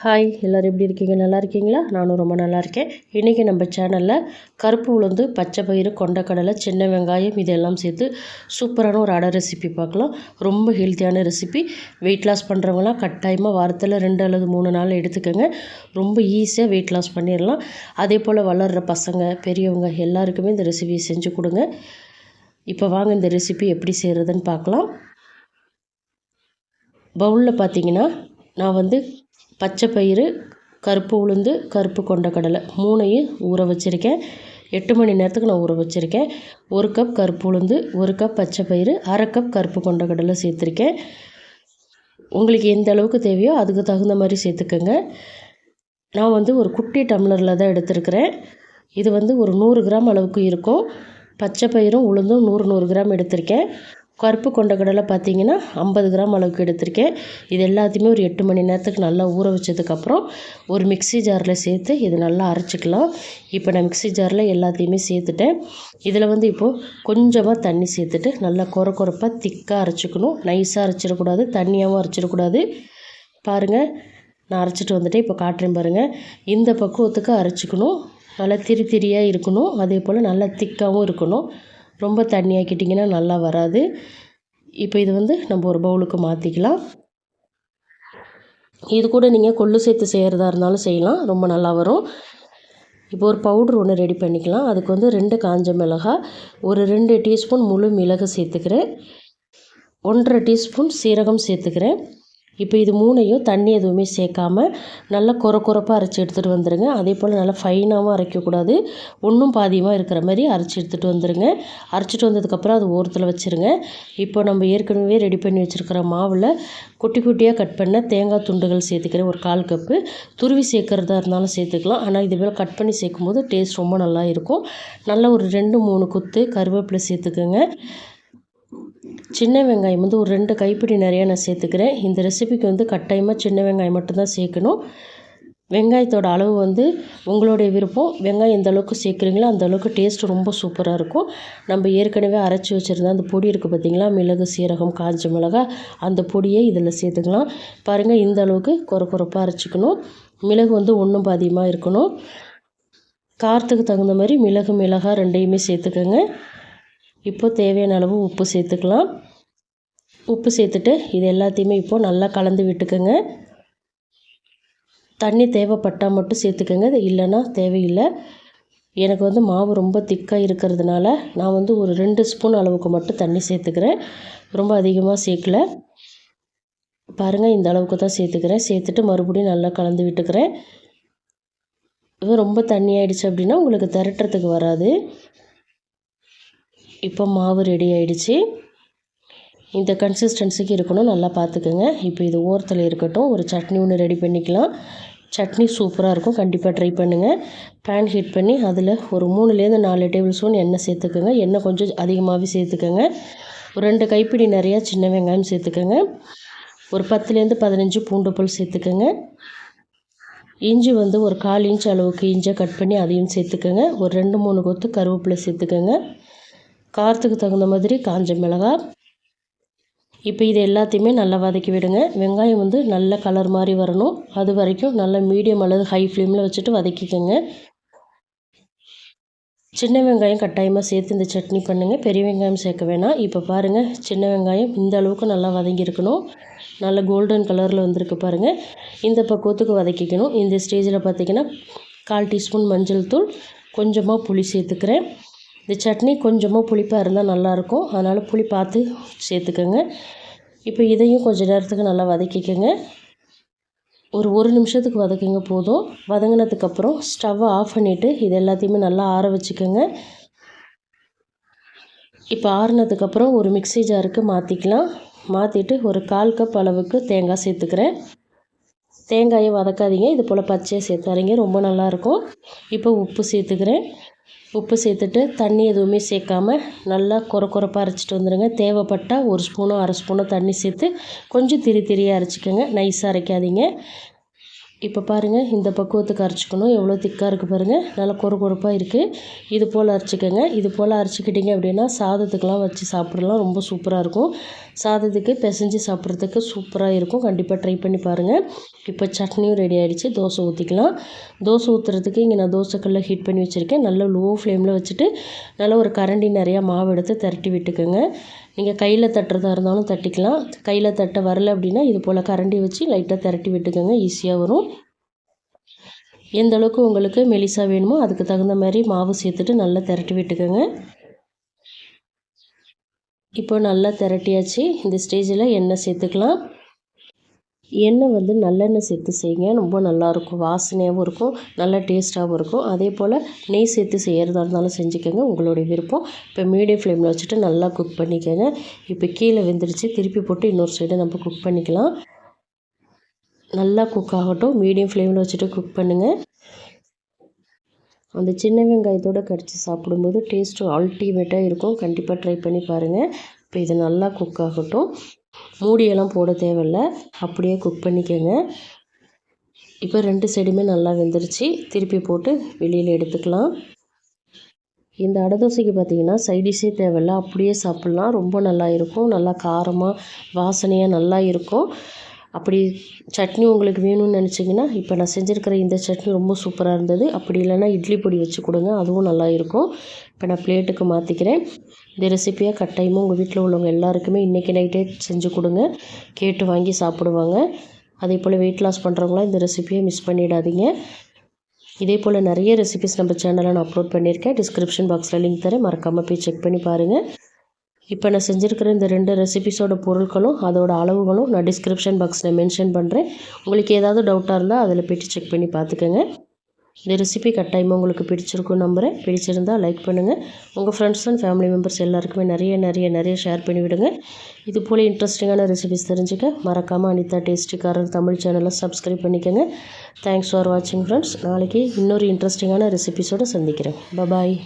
Hi எல்லோரும் எப்படி இருக்கீங்க? நல்லா இருக்கீங்களா? நானும் ரொம்ப நல்லா இருக்கேன். இன்றைக்கி நம்ம சேனலில் கருப்பு உளுந்து பச்சை பயிறு கொண்டக்கடலை சின்ன வெங்காயம் இதெல்லாம் சேர்த்து சூப்பரான ஒரு அடை ரெசிபி பார்க்கலாம். ரொம்ப ஹெல்த்தியான ரெசிபி வெயிட் லாஸ் பண்ணுறவங்களாம் கட்டாயமாக வாரத்தில் ரெண்டு அல்லது மூணு நாள் எடுத்துக்கோங்க. ரொம்ப ஈஸியாக வெயிட் லாஸ் பண்ணிடலாம். அதே போல் வளர்கிற பசங்க பெரியவங்க எல்லாருக்குமே இந்த ரெசிபியை செஞ்சு கொடுங்க. இப்போ வாங்க இந்த ரெசிபி எப்படி செய்கிறதுன்னு பார்க்கலாம். பவுலில் பார்த்தீங்கன்னா நான் வந்து பச்சை பயிறு கருப்பு உளுந்து கருப்பு கொண்டக்கடலை மூணையும் ஊற வச்சுருக்கேன். எட்டு மணி நேரத்துக்கு நான் ஊற வச்சுருக்கேன். ஒரு கப் கருப்பு உளுந்து ஒரு கப் பச்சை பயிறு அரை கப் கருப்பு கொண்டக்கடலை சேர்த்துருக்கேன். உங்களுக்கு எந்த அளவுக்கு தேவையோ அதுக்கு தகுந்த மாதிரி சேர்த்துக்கோங்க. நான் வந்து ஒரு குட்டி டம்ளரில் தான் எடுத்துருக்கிறேன். இது வந்து ஒரு நூறு கிராம் அளவுக்கு இருக்கும். பச்சை பயிரும் உளுந்தும் நூறு நூறு கிராம் எடுத்திருக்கேன். கருப்பு கொண்ட கடலை பார்த்தீங்கன்னா ஐம்பது கிராம் அளவுக்கு எடுத்திருக்கேன். இது எல்லாத்தையுமே ஒரு எட்டு மணி நேரத்துக்கு நல்லா ஊற வச்சதுக்கப்புறம் ஒரு மிக்சி ஜாரில் சேர்த்து இது நல்லா அரைச்சிக்கலாம். இப்போ நான் மிக்சி ஜாரில் எல்லாத்தையுமே சேர்த்துட்டேன். இதில் வந்து இப்போது கொஞ்சமாக தண்ணி சேர்த்துட்டு நல்லா குற குறப்பாக திக்காக அரைச்சிக்கணும். நைஸாக அரைச்சிடக்கூடாது தண்ணியாகவும் அரைச்சிடக்கூடாது. பாருங்கள் நான் அரைச்சிட்டு வந்துட்டேன். இப்போ காட்டுறேன் பாருங்கள் இந்த பக்குவத்துக்கு அரைச்சிக்கணும். நல்லா திரி திரியாக இருக்கணும். அதே போல் நல்லா திக்காகவும் இருக்கணும். ரொம்ப தண்ணியாக்கிட்டிங்கன்னா நல்லா வராது. இப்போ இது வந்து நம்ம ஒரு பவுலுக்கு மாற்றிக்கலாம் இது கூட நீங்கள் கொள்ளு சேர்த்து செய்கிறதா இருந்தாலும் செய்யலாம். ரொம்ப நல்லா வரும். இப்போ ஒரு பவுட்ரு ஒன்று ரெடி பண்ணிக்கலாம். அதுக்கு வந்து ரெண்டு காஞ்ச மிளகாய் ஒரு ரெண்டு டீஸ்பூன் முழு மிளகு சேர்த்துக்கிறேன். ஒன்றரை டீஸ்பூன் சீரகம் சேர்த்துக்கிறேன். இப்போ இது மூணையும் தண்ணி எதுவுமே சேர்க்காம நல்லா குற குறப்பாக அரைச்சி எடுத்துகிட்டு வந்துடுங்க அதே போல் நல்லா ஃபைனாகவும் அரைக்கக்கூடாது ஒன்றும் பாதியமாக இருக்கிற மாதிரி அரைச்சி எடுத்துகிட்டு வந்துடுங்க அரைச்சிட்டு வந்ததுக்கப்புறம் அது ஓரத்தில் வச்சுருங்க. இப்போ நம்ம ஏற்கனவே ரெடி பண்ணி வச்சுருக்கிற மாவில் குட்டி குட்டியாக கட் பண்ண தேங்காய் துண்டுகள் சேர்த்துக்கிறேன் ஒரு கால் கப்பு துருவி சேர்க்குறதா இருந்தாலும் சேர்த்துக்கலாம். ஆனால் இது போல் கட் பண்ணி சேர்க்கும்போது டேஸ்ட் ரொம்ப நல்லா இருக்கும். நல்லா ஒரு ரெண்டு மூணு குத்து கருவேப்பிலை சேர்த்துக்கோங்க. சின்ன வெங்காயம் வந்து ஒரு ரெண்டு கைப்பிடி நிறையா நான் சேர்த்துக்கிறேன். இந்த ரெசிபிக்கு வந்து கட்டாயமாக சின்ன வெங்காயம் மட்டும்தான் சேர்க்கணும். வெங்காயத்தோட அளவு வந்து உங்களுடைய விருப்பம். வெங்காயம் எந்த அளவுக்கு சேர்க்குறீங்களோ அந்த அளவுக்கு டேஸ்ட் ரொம்ப சூப்பராக இருக்கும். நம்ம ஏற்கனவே அரைச்சி வச்சுருந்தா அந்த பொடி இருக்குது பார்த்திங்களா மிளகு சீரகம் காஞ்ச மிளகா அந்த பொடியை இதில் சேர்த்துக்கலாம். பாருங்கள் இந்த அளவுக்கு குறை குறைப்பாக அரைச்சிக்கணும். மிளகு வந்து ஒன்றும் பாதியமாக இருக்கணும். காரத்துக்கு தகுந்த மாதிரி மிளகு மிளகாய் ரெண்டையுமே சேர்த்துக்கோங்க. இப்போ தேவையான அளவு உப்பு சேர்த்துக்கலாம். உப்பு சேர்த்துட்டு இது எல்லாத்தையுமே இப்போது நல்லா கலந்து விட்டுக்கோங்க. தண்ணி தேவைப்பட்டால் மட்டும் சேர்த்துக்கோங்க. இது இல்லைன்னா தேவையில்லை. எனக்கு வந்து மாவு ரொம்ப திக்காக இருக்கிறதுனால நான் வந்து ஒரு ரெண்டு ஸ்பூன் அளவுக்கு மட்டும் தண்ணி சேர்த்துக்கிறேன். ரொம்ப அதிகமாக சேர்க்கல. பாருங்கள் இந்த அளவுக்கு தான் சேர்த்துக்கிறேன். சேர்த்துட்டு மறுபடியும் நல்லா கலந்து விட்டுக்கிறேன். இது ரொம்ப தண்ணி ஆகிடுச்சு அப்படின்னா உங்களுக்கு திரட்டுறதுக்கு வராது. இப்போ மாவு ரெடி ஆகிடுச்சு இந்த கன்சிஸ்டன்சிக்கு இருக்கணும் நல்லா பார்த்துக்கோங்க. இப்போ இது ஓரத்தில் இருக்கட்டும் ஒரு சட்னி ஒன்று ரெடி பண்ணிக்கலாம். சட்னி சூப்பராக இருக்கும் கண்டிப்பாக ட்ரை பண்ணுங்கள் பேன் ஹீட் பண்ணி அதில் ஒரு மூணுலேருந்து நாலு டேபிள் ஸ்பூன் எண்ணெய் சேர்த்துக்கோங்க. எண்ணெய் கொஞ்சம் அதிகமாகவே சேர்த்துக்கோங்க. ஒரு ரெண்டு கைப்பிடி நிறையா சின்ன வெங்காயம் சேர்த்துக்கோங்க. ஒரு பத்துலேருந்து பதினஞ்சு பூண்டு பல் சேர்த்துக்கோங்க. இஞ்சி வந்து ஒரு கால் இன்ச் அளவுக்கு இஞ்சியை கட் பண்ணி அதையும் சேர்த்துக்கோங்க. ஒரு ரெண்டு மூணு கொத்து கருவேப்பிலை சேர்த்துக்கோங்க. காரத்துக்கு தகுந்த மாதிரி காஞ்ச மிளகாய் இப்போ இது எல்லாத்தையுமே நல்லா வதக்கி விடுங்க. வெங்காயம் வந்து நல்ல கலர் மாதிரி வரணும். அது வரைக்கும் நல்ல மீடியம் அல்லது ஹை ஃப்ளேமில் வச்சுட்டு வதக்கிக்கோங்க. சின்ன வெங்காயம் கட்டாயமாக சேர்த்து இந்த சட்னி பண்ணுங்கள் பெரிய வெங்காயம் சேர்க்க வேணாம். இப்போ பாருங்கள் சின்ன வெங்காயம் இந்த அளவுக்கு நல்லா வதங்கியிருக்கணும் நல்ல கோல்டன் கலரில் வந்திருக்கு பாருங்கள் இந்த பக்குவத்துக்கு வதக்கிக்கணும். இந்த ஸ்டேஜில் பார்த்திங்கன்னா கால் டீஸ்பூன் மஞ்சள் தூள் கொஞ்சமாக புளி சேர்த்துக்கிறேன். இந்த சட்னி கொஞ்சமாக புளிப்பாக இருந்தால் நல்லாயிருக்கும். அதனால் புளி பார்த்து சேர்த்துக்கோங்க. இப்போ இதையும் கொஞ்சம் நேரத்துக்கு நல்லா வதக்கிக்கோங்க. ஒரு ஒரு நிமிஷத்துக்கு வதக்குங்க போதும். வதங்கினதுக்கப்புறம் ஸ்டவ்வை ஆஃப் பண்ணிவிட்டு இது எல்லாத்தையுமே நல்லா ஆற வச்சுக்கோங்க. இப்போ ஆறுனதுக்கப்புறம் ஒரு மிக்சி ஜாருக்கு மாற்றிக்கலாம் மாற்றிட்டு ஒரு கால் கப் அளவுக்கு தேங்காய் சேர்த்துக்கிறேன். தேங்காயை வதக்காதீங்க. இது போல் பச்சையை சேர்த்தாதீங்க. ரொம்ப நல்லாயிருக்கும் இப்போ உப்பு சேர்த்துக்கிறேன். உப்பு சேர்த்துட்டு தண்ணி எதுவுமே சேர்க்காமல் நல்லா குறை குறைப்பாக அரைச்சிட்டு வந்துடுங்க தேவைப்பட்டால் ஒரு ஸ்பூனோ அரை ஸ்பூனோ தண்ணி சேர்த்து கொஞ்சம் திரி திரியாக அரைச்சிக்கோங்க. நைஸாக அரைக்காதீங்க. இப்போ பாருங்கள் இந்த பக்குவத்துக்கு அரைச்சிக்கணும். எவ்வளோ திக்காக இருக்குது பாருங்கள் நல்லா கொறு கொறுப்பாக இருக்குது இது போல் அரைச்சிக்கோங்க. இது போல் அரைச்சிக்கிட்டிங்க அப்படின்னா சாதத்துக்கெலாம் வச்சு சாப்பிட்றலாம் ரொம்ப சூப்பராக இருக்கும். சாதத்துக்கு பிசைஞ்சு சாப்பிட்றதுக்கு சூப்பராக இருக்கும். கண்டிப்பாக ட்ரை பண்ணி பாருங்கள் இப்போ சட்னியும் ரெடி ஆகிடுச்சு தோசை ஊற்றிக்கலாம் தோசை ஊற்றுறதுக்கு இங்கே நான் தோசைக்கல்ல ஹீட் பண்ணி வச்சுருக்கேன். நல்லா லோ ஃப்ளேமில் வச்சுட்டு நல்லா ஒரு கரண்டி நிறையா மாவு எடுத்து திரட்டி விட்டுக்கோங்க. நீங்கள் கையில் தட்டுறதா இருந்தாலும் தட்டிக்கலாம். கையில் தட்ட வரல அப்படின்னா இது போல் கரண்டி வச்சு லைட்டாக திரட்டி விட்டுக்கோங்க. ஈஸியாக வரும். எந்த அளவுக்கு உங்களுக்கு மெலிசா வேணுமோ அதுக்கு தகுந்த மாதிரி மாவு சேர்த்துட்டு நல்லா திரட்டி விட்டுக்கோங்க. இப்போ நல்லா திரட்டியாச்சு. இந்த ஸ்டேஜில் எண்ணெய் சேர்த்துக்கலாம். எண்ணெய் வந்து நல்லெண்ணெய் சேர்த்து செய்யுங்க. ரொம்ப நல்லாயிருக்கும். வாசனையாகவும் இருக்கும். நல்லா டேஸ்ட்டாகவும் இருக்கும். அதே போல் நெய் சேர்த்து செய்கிறதா இருந்தாலும் செஞ்சுக்கோங்க. உங்களுடைய விருப்பம். இப்போ மீடியம் ஃப்ளேமில் வச்சுட்டு நல்லா குக் பண்ணிக்கோங்க. இப்போ கீழே வெந்துருச்சு. திருப்பி போட்டு இன்னொரு சைடு நம்ம குக் பண்ணிக்கலாம். நல்லா குக் ஆகட்டும். மீடியம் ஃப்ளேமில் வச்சுட்டு குக் பண்ணுங்கள் அந்த சின்ன வெங்காயத்தோடு கடித்து சாப்பிடும்போது டேஸ்ட்டு அல்டிமேட்டாக இருக்கும். கண்டிப்பாக ட்ரை பண்ணி பாருங்கள் இப்போ இது நல்லா குக் ஆகட்டும். மூடியெல்லாம் போட தேவையில்ல. அப்படியே குக் பண்ணிக்கோங்க. இப்போ ரெண்டு சைடுமே நல்லா வெந்துருச்சு. திருப்பி போட்டு வெளியில் எடுத்துக்கலாம். இந்த அடை தோசைக்கு பார்த்தீங்கன்னா சைடிஷே தேவையில்ல. அப்படியே சாப்பிட்லாம். ரொம்ப நல்லா இருக்கும். நல்லா காரமாக வாசனையாக நல்லா இருக்கும். அப்படி சட்னி உங்களுக்கு வேணும்னு நினச்சிங்கன்னா இப்போ நான் செஞ்சுருக்கிற இந்த சட்னி ரொம்ப சூப்பராக இருந்தது. அப்படி இல்லைன்னா இட்லி பொடி வச்சு கொடுங்க அதுவும் நல்லா இருக்கும். இப்போ நான் பிளேட்டுக்கு மாற்றிக்கிறேன் இந்த ரெசிப்பியாக கட்டாயமாக உங்கள் வீட்டில் உள்ளவங்க எல்லாருக்குமே இன்றைக்கி நைட்டே செஞ்சு கொடுங்க. கேட்டு வாங்கி சாப்பிடுவாங்க. அதே போல் வெயிட் லாஸ் பண்ணுறவங்களாம் இந்த ரெசிப்பியை மிஸ் பண்ணிடாதீங்க. இதே போல் நிறைய ரெசிபிஸ் நம்ம சேனலில் நான் அப்லோட் பண்ணியிருக்கேன். டிஸ்கிரிப்ஷன் பாக்ஸில் லிங்க் தரேன். மறக்காமல் போய் செக் பண்ணி பாருங்கள் இப்போ நான் செஞ்சுருக்கிற இந்த ரெண்டு ரெசிபிஸோட பொருட்களும் அதோட அளவுகளும் நான் டிஸ்கிரிப்ஷன் பாக்ஸில் மென்ஷன் பண்ணுறேன் உங்களுக்கு ஏதாவது டவுட்டாக இருந்தால் அதில் போய்ட்டு செக் பண்ணி பார்த்துக்கோங்க. இந்த ரெசிபி கட்டாயமாக உங்களுக்கு பிடிச்சிருக்கும் நம்புகிறேன் பிடிச்சிருந்தால் லைக் பண்ணுங்கள் உங்கள் ஃப்ரெண்ட்ஸ் அண்ட் ஃபேமிலி மெம்பர்ஸ் எல்லாருக்குமே நிறைய நிறைய நிறைய ஷேர் பண்ணிவிடுங்க இது போல் இன்ட்ரெஸ்டிங்கான ரெசிபிஸ் தெரிஞ்சுக்க மறக்காமல் அனிதா டேஸ்டிக்காரர் தமிழ் சேனலை சப்ஸ்கிரைப் பண்ணிக்கோங்க. தேங்க்ஸ் ஃபார் வாட்சிங் ஃப்ரெண்ட்ஸ் நாளைக்கு இன்னொரு இன்ட்ரெஸ்டிங்கான ரெசிபிஸோடு சந்திக்கிறேன். பபாய்